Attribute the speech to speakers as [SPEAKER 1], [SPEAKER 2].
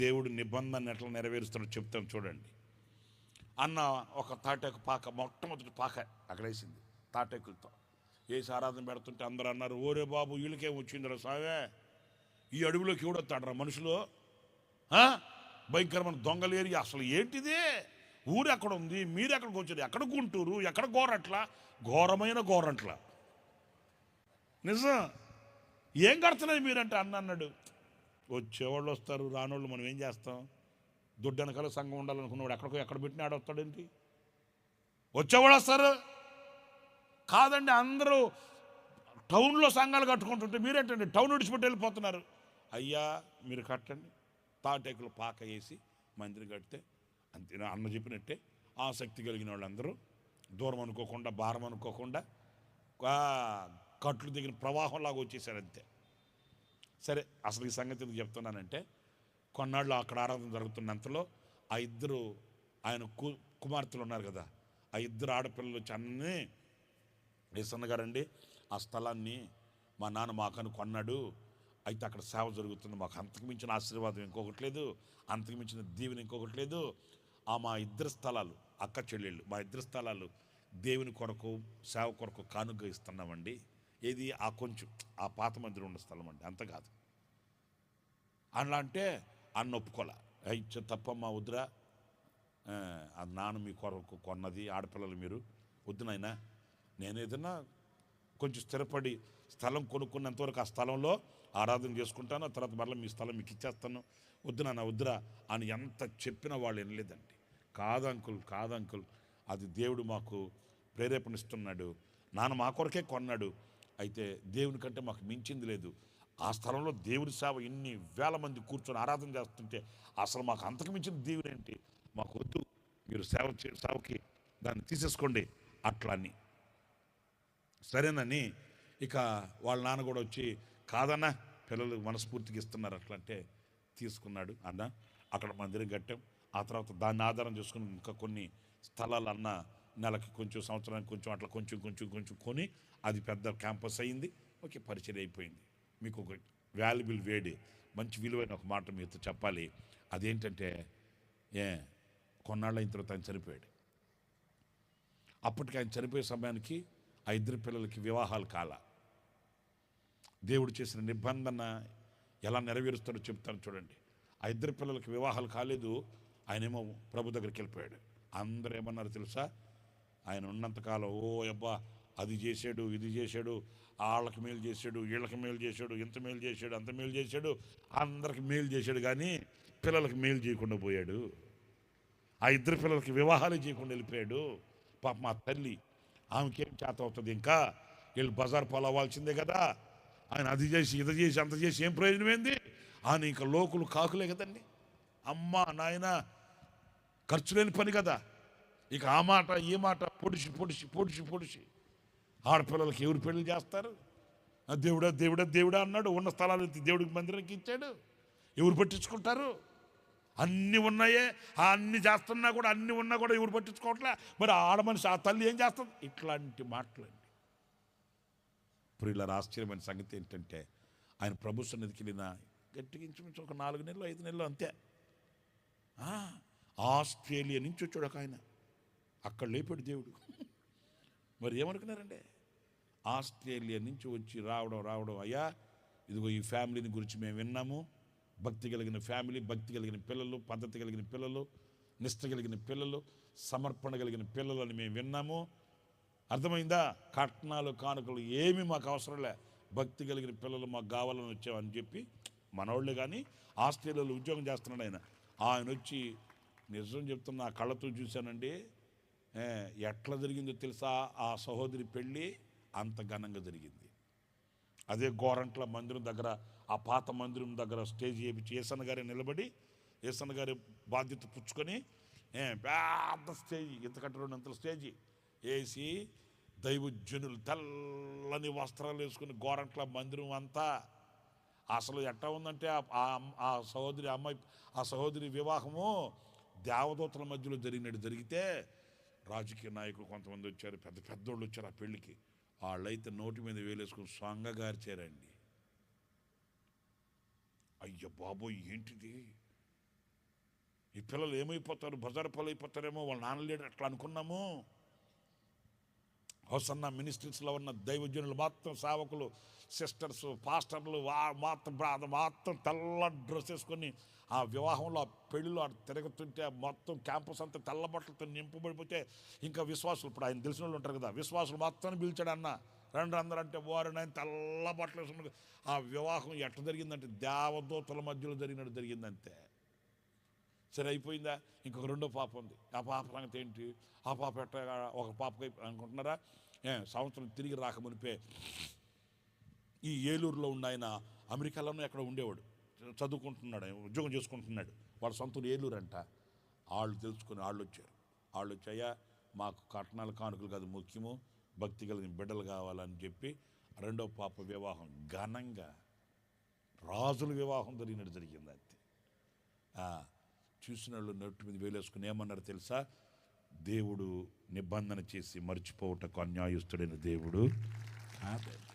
[SPEAKER 1] దేవుడు నిబంధన ఎట్లా నెరవేరుస్తాడో చెప్తాను చూడండి. అన్న ఒక తాటేకు పాక మొట్టమొదటి పాక అక్కడ వేసింది తాటేకులతో. వేసి ఆరాధన పెడుతుంటే అందరూ అన్నారు ఓరే బాబు వీళ్ళకేం వచ్చిందిరా సావే ఈ అడవిలోకి ఎవడొస్తాడరా మనుషులు? భయంకరమైన దొంగలు ఏరియా అసలు ఏంటిది? ఊరు ఎక్కడ ఉంది? మీరు ఎక్కడికి వచ్చారు? ఎక్కడ గుంటూరు? ఎక్కడ గోరట్ల? ఘోరమైన గోరంట్ల. నిజం. ఏం కడుతున్నది మీరంటే అన్న అన్నాడు వచ్చేవాళ్ళు వస్తారు రానోళ్ళు మనం ఏం చేస్తాం? దుడ్డు వెనకాల సంఘం ఉండాలనుకున్నవాడు ఎక్కడికో ఎక్కడ పెట్టినాడు ఆడొస్తాడేంటి వచ్చేవాళ్ళు వస్తారు. కాదండి అందరూ టౌన్లో సంఘాలు కట్టుకుంటుంటే మీరేంటండి టౌన్ విడిచిపెట్టి వెళ్ళిపోతున్నారు. అయ్యా మీరు కట్టండి. తాటేకులు పాక వేసి మందిరం కడితే అంతే. అన్న చెప్పినట్టే ఆసక్తి కలిగిన వాళ్ళందరూ దూరం అనుకోకుండా భారం అనుకోకుండా కట్లు దిగిన ప్రవాహంలాగా వచ్చేసారు అంతే. సరే అసలు ఈ సంగతి ఎందుకు చెప్తున్నానంటే కొన్నాళ్ళు అక్కడ ఆరాధన జరుగుతున్నంతలో ఆ ఇద్దరు ఆయన కు కుమార్తెలు ఉన్నారు కదా ఆ ఇద్దరు ఆడపిల్లలు వచ్చి ఈసన్న గారండి ఆ స్థలాన్ని మా నాన్న మాకని కొన్నాడు అయితే అక్కడ సేవ జరుగుతుంది మాకు అంతకు మించిన ఆశీర్వాదం ఇంకొకటి లేదు అంతకు మించిన దీవెన ఇంకొకటి లేదు ఆ మా ఇద్దరు స్థలాలు అక్క చెల్లెళ్ళు మా ఇద్దరు స్థలాలు దేవుని కొరకు సేవ కొరకు కానుక ఇస్తున్నామండి ఏది? ఆ కొంచెం ఆ పాత మందిరం ఉన్న స్థలం అండి. అంత కాదు. అలా అంటే అన్న ఒప్పుకోలే. అయితే తప్పమ్మా వద్దురా. ఆ, నాన్న మీ కొరకు కొన్నది ఆడపిల్లలు మీరు. వద్దునైనా నేను ఏదైనా కొంచెం స్థిరపడి స్థలం కొనుక్కున్నంతవరకు ఆ స్థలంలో ఆరాధన చేసుకుంటాను. ఆ తర్వాత మరలా మీ స్థలం మీకు ఇచ్చేస్తాను. వద్దు నాన్న వద్దురా అని ఎంత చెప్పినా వాళ్ళు వినలేదండి. కాదు అంకుల్ కాదు అంకుల్. అది దేవుడు మాకు ప్రేరేపణిస్తున్నాడు. నాన్న మా కొరకే కొన్నాడు. అయితే దేవుని కంటే మాకు మించింది లేదు. ఆ స్థలంలో దేవుడి సేవ ఇన్ని వేల మంది కూర్చొని ఆరాధన చేస్తుంటే అసలు మాకు అంతకు మించిన దేవుడు ఏంటి? మాకు వద్దు. మీరు సేవ చే- సేవకి దాన్ని తీసేసుకోండి. అట్లా అని సరేనని ఇక వాళ్ళ నాన్న కూడా వచ్చి కాదన్నా పిల్లలు మనస్ఫూర్తికి ఇస్తున్నారు అట్లా అంటే తీసుకున్నాడు అన్న. అక్కడ మందిరం కట్టాం. ఆ తర్వాత దాన్ని ఆధారం చేసుకుని ఇంకా కొన్ని స్థలాలు అన్న నెలకి కొంచెం సంవత్సరానికి కొంచెం అట్లా కొంచెం కొంచెం కొంచెం కొని అది పెద్ద క్యాంపస్ అయింది. ఓకే పరిచయం అయిపోయింది. మీకు ఒక వాల్యుబుల్ వేడి మంచి విలువైన ఒక మాట మీతో చెప్పాలి. అదేంటంటే ఏ కొన్నాళ్ళు అయిన తర్వాత ఆయన చనిపోయాడు. అప్పటికి ఆయన చనిపోయే సమయానికి ఆ ఇద్దరు పిల్లలకి వివాహాలు కాల. దేవుడు చేసిన నిబంధన ఎలా నెరవేరుస్తాడో చెప్తాను చూడండి. ఆ ఇద్దరు పిల్లలకి వివాహాలు కాలేదు. ఆయనేమో ప్రభు దగ్గరికి వెళ్ళిపోయాడు. అందరూ ఏమన్నారు తెలుసా? ఆయన ఉన్నంతకాలం ఓ అబ్బా అది చేశాడు ఇది చేశాడు వాళ్ళకి మేలు చేశాడు వీళ్ళకి మేలు చేశాడు ఇంత మేలు చేశాడు అంత మేలు చేశాడు అందరికి మేలు చేశాడు కానీ పిల్లలకి మేలు చేయకుండా పోయాడు. ఆ ఇద్దరు పిల్లలకి వివాహాలు చేయకుండా వెళ్ళిపోయాడు. పాప మా తల్లి ఆమెకేం చేత అవుతుంది ఇంకా? వీళ్ళు బజార్ పాలు కదా. ఆయన అది చేసి ఇది చేసి అంత చేసి ఏం ప్రయోజనం ఏంది ఆయన ఇంకా లోకులు కాకులే కదండి. అమ్మ నాయన ఖర్చు లేని పని కదా. ఇక ఆ మాట ఈ మాట పొడిచి పొడిచి పొడిచి పొడిచి. ఆడపిల్లలకి ఎవరు పెళ్ళి చేస్తారు? ఆ దేవుడా దేవుడా దేవుడా అన్నాడు. ఉన్న స్థలాలు దేవుడికి మందిరానికి ఇచ్చాడు. ఎవరు పట్టించుకుంటారు? అన్నీ ఉన్నాయే. ఆ అన్ని చేస్తున్నా కూడా అన్ని ఉన్నా కూడా ఎవరు పట్టించుకోవట్లే. మరి ఆడ మనిషి ఆ తల్లి ఏం చేస్తుంది? ఇట్లాంటి మాటలండి. ప్రియుల ఆశ్చర్యమైన సంగతి ఏంటంటే ఆయన ప్రభు సన్నిధికి వెళ్ళిన గట్టిగా ఒక నాలుగు నెలలు ఐదు నెలలు అంతే. ఆస్ట్రేలియా నుంచి వచ్చాడు ఒక ఆయన. అక్కడ లేపాడు దేవుడు. మరి ఏమనుకున్నారండి? ఆస్ట్రేలియా నుంచి వచ్చి రావడం రావడం అయ్యా ఇదిగో ఈ ఫ్యామిలీని గురించి మేము విన్నాము. భక్తి కలిగిన ఫ్యామిలీ భక్తి కలిగిన పిల్లలు పద్ధతి కలిగిన పిల్లలు నిష్ట కలిగిన పిల్లలు సమర్పణ కలిగిన పిల్లలు అని మేము విన్నాము. అర్థమైందా? కట్నాలు కానుకలు ఏమీ మాకు అవసరం లే. భక్తి కలిగిన పిల్లలు మాకు కావాలని వచ్చామని చెప్పి మనవాళ్ళు కానీ ఆస్ట్రేలియాలో ఉద్యోగం చేస్తున్నాడు ఆయన. ఆయన వచ్చి నిజం చెప్తున్నా కళ్ళతో చూశానండి. ఎట్లా జరిగిందో తెలుసా? ఆ సహోదరి పెళ్ళి అంత ఘనంగా జరిగింది. అదే గోరంట్ల మందిరం దగ్గర ఆ పాత మందిరం దగ్గర స్టేజ్ చేయించి ఏసన్న గారి నిలబడి ఏసన్న గారి బాధ్యత పుచ్చుకొని పెద్ద స్టేజ్ ఇంతకంటే అంతల స్టేజి వేసి దైవజనులు తెల్లని వస్త్రాలు వేసుకుని గోరంట్ల మందిరం అంతా అసలు ఎట్లా ఉందంటే ఆ- ఆ సహోదరి అమ్మాయి ఆ సహోదరి వివాహము దేవదూతల మధ్యలో జరిగినట్టు జరిగితే రాజకీయ నాయకులు కొంతమంది వచ్చారు పెద్ద పెద్దోళ్ళు వచ్చారు ఆ పెళ్ళికి. వాళ్ళైతే నోటి మీద వేలేసుకుని సొంగగార్చారండి. అయ్య బాబోయ్ ఏంటిది? ఈ పిల్లలు ఏమైపోతారు? బజారు పిల్లలు అయిపోతారేమో వాళ్ళ నాన్న లేడు అట్లా అనుకున్నాము. హొసన్న మినిస్ట్రీస్లో ఉన్న దైవజనులు మొత్తం సేవకులు సిస్టర్స్ పాస్టర్లు మాత్రం మొత్తం మొత్తం తెల్ల డ్రెస్ వేసుకొని ఆ వివాహంలో ఆ పెళ్ళిలో అటు తిరుగుతుంటే మొత్తం క్యాంపస్ అంతా తెల్ల బట్టలతో నింపబడిపోతే ఇంకా విశ్వాసులు ఇప్పుడు ఆయన తెలిసిన వాళ్ళు ఉంటారు కదా విశ్వాసులు మొత్తం పిలిచాడు అన్న రెండు అందరూ అంటే వారు ఆయన తెల్ల బట్టలు వేసుకున్నాడు ఆ వివాహం ఎట్ట జరిగిందంటే దేవదూతల మధ్యలో జరిగినట్టు జరిగిందంతే. సరే అయిపోయిందా? ఇంకొక రెండో పాప ఉంది. ఆ పాప సంగతి ఏంటి? ఆ పాప ఎట్ట ఒక పాపకి అనుకుంటున్నారా? సంవత్సరం తిరిగి రాకమునిపే ఈ ఏలూరులో ఉన్న ఆయన అమెరికాలోనే ఎక్కడ ఉండేవాడు? చదువుకుంటున్నాడు ఉద్యోగం చేసుకుంటున్నాడు. వాళ్ళ సొంత ఏలూరు అంట వాళ్ళు తెలుసుకుని వాళ్ళు వచ్చారు వాళ్ళు వచ్చాయా మాకు కట్నాలు కానుకలు కాదు ముఖ్యము. భక్తి కలిగిన బిడ్డలు కావాలని చెప్పి రెండో పాప వివాహం ఘనంగా రాజుల వివాహం జరిగినట్టు జరిగింది అంతే. చూసిన వాళ్ళు నోటి మీద వేలేసుకుని ఏమన్నారు తెలుసా? దేవుడు నిబంధన చేసి మర్చిపోవటకు అన్యాయస్తుడైన దేవుడు. కాదండి.